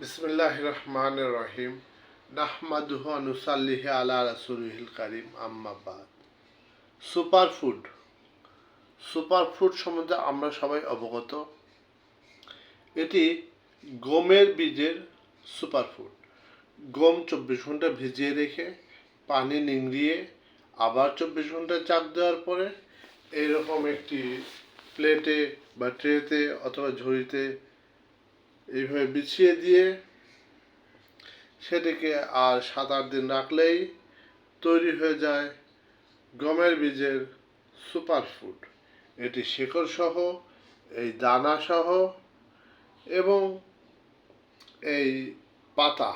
বিসমিল্লাহ রহমান রহিম নাহমাদুহ নুসাল্লিহ আলা রাসুলহিল কারিম আম্মাবাদ সুপার ফুড সুপার ফুড সম্বন্ধে আমরা সবাই অবগত। এটি গমের বীজের সুপার ফুড গম চব্বিশ ঘণ্টা ভিজিয়ে রেখে, পানি নিংড়িয়ে, আবার চব্বিশ ঘণ্টা চাপ দেওয়ার পরে, এইরকম একটি প্লেটে বা ট্রেতে অথবা ঝুড়িতে এইভাবে বিছিয়ে দিয়ে সেটিকে আর সাত আট দিন রাখলেই তৈরি হয়ে যায় গমের বীজের সুপার ফুড এটি শেকড় সহ, এই দানা সহ এবং এই পাতা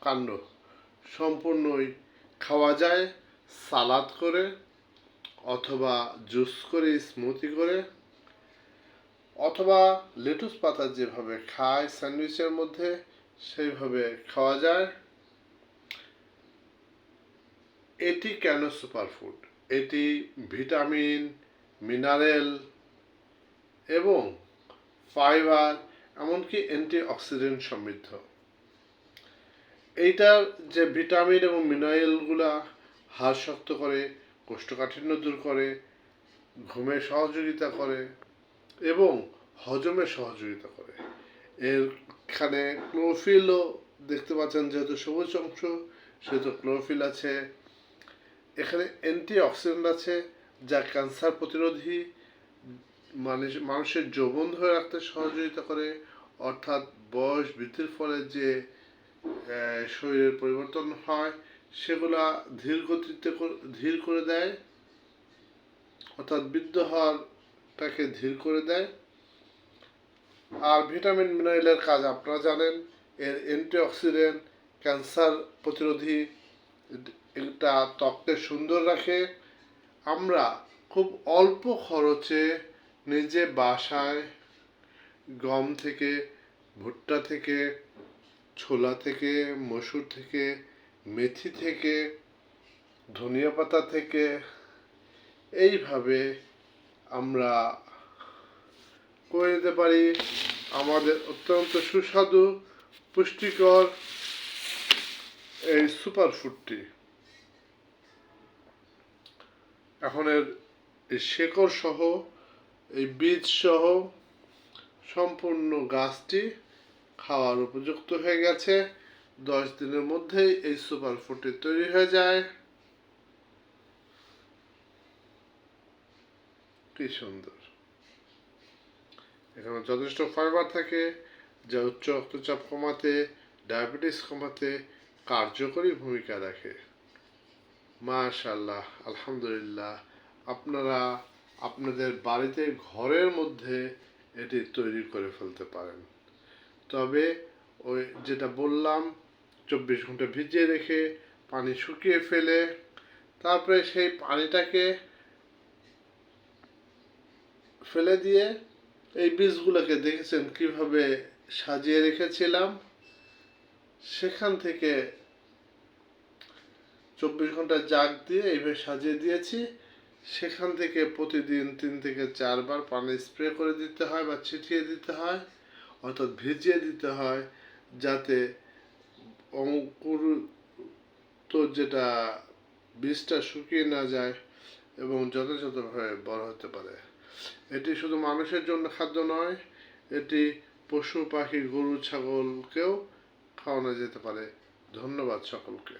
কাণ্ড সম্পূর্ণই খাওয়া যায় সালাদ করে অথবা জুস করে স্মুতি করে অথবা লেটুস পাতা যেভাবে খায় স্যান্ডউইচের মধ্যে, সেইভাবে খাওয়া যায়। এটি কেন সুপারফুড? এটি ভিটামিন, মিনারেল এবং ফাইবার, এমনকি অ্যান্টিঅক্সিডেন্ট সমৃদ্ধ। এইটার যে ভিটামিন এবং মিনারেলগুলা হাড় শক্ত করে, কোষ্ঠকাঠিন্য দূর করে ঘুমে সহযোগিতা করে এবং হজমে সহযোগিতা করে। এরখানে ক্লোরোফিলও দেখতে পাচ্ছেন যেহেতু সবুজ অংশ, সেহেতু ক্লোরোফিল আছে। এখানে অ্যান্টি অক্সিডেন্ট আছে যা ক্যান্সার প্রতিরোধী মানুষ মানুষের যৌবন ধরে রাখতে সহযোগিতা করে। অর্থাৎ বয়স বৃদ্ধির ফলে যে শরীরের পরিবর্তন হয়, সেগুলা ধীর গতিতে ধীর করে দেয়। অর্থাৎ বৃদ্ধ হওয়ারটাকে ধীর করে দেয়। আর ভিটামিন মিনারেলের কাজ আপনারা জানেন, এর অ্যান্টিঅক্সিডেন্ট, ক্যান্সার প্রতিরোধী এটা ত্বককে সুন্দর রাখে। আমরা খুব অল্প খরচে নিজে বাসায় গম থেকে, ভুট্টা থেকে, ছোলা থেকে, মসুর থেকে, মেথি থেকে, ধনিয়া পাতা থেকে, এইভাবে আমরা করে নিতে পারি। আমাদের অত্যন্ত সুস্বাদু, পুষ্টিকর এই সুপার ফুডটি এখন এর এই শেকড় সহ, এই বীজ সহ সম্পূর্ণ গাছটি খাওয়ার উপযুক্ত হয়ে গেছে। দশ দিনের মধ্যেই এই সুপার ফুডটি তৈরি হয়ে যায়। কি সুন্দর। এখানে যথেষ্ট ফাইবার থাকে, যা উচ্চ রক্তচাপ কমাতে, ডায়াবেটিস কমাতে কার্যকরী ভূমিকা রাখে। মাশাল্লাহ আলহামদুলিল্লাহ, আপনারা আপনাদের বাড়িতে ঘরের মধ্যে এটি তৈরি করে ফেলতে পারেন। তবে ওই যেটা বললাম, চব্বিশ ঘণ্টা ভিজিয়ে রেখে পানি শুকিয়ে ফেলে, তারপরে সেই পানিটাকে ফেলে দিয়ে এই বীজগুলোকে দেখেছেন কীভাবে সাজিয়ে রেখেছিলাম। সেখান থেকে চব্বিশ ঘণ্টা জাগ দিয়ে এইভাবে সাজিয়ে দিয়েছি। সেখান থেকে প্রতিদিন তিন থেকে চারবার পানি স্প্রে করে দিতে হয় বা ছিটিয়ে দিতে হয়, অর্থাৎ ভিজিয়ে দিতে হয়, যাতে অঙ্কুর তো যেটা বীজটা শুকিয়ে না যায় এবং যথাযথভাবে বড় হতে পারে। এটি শুধু মানুষের জন্য খাদ্য নয়, এটি পশু, পাখি, গরু, ছাগলকেও খাওয়ানো যেতে পারে। ধন্যবাদ সকলকে।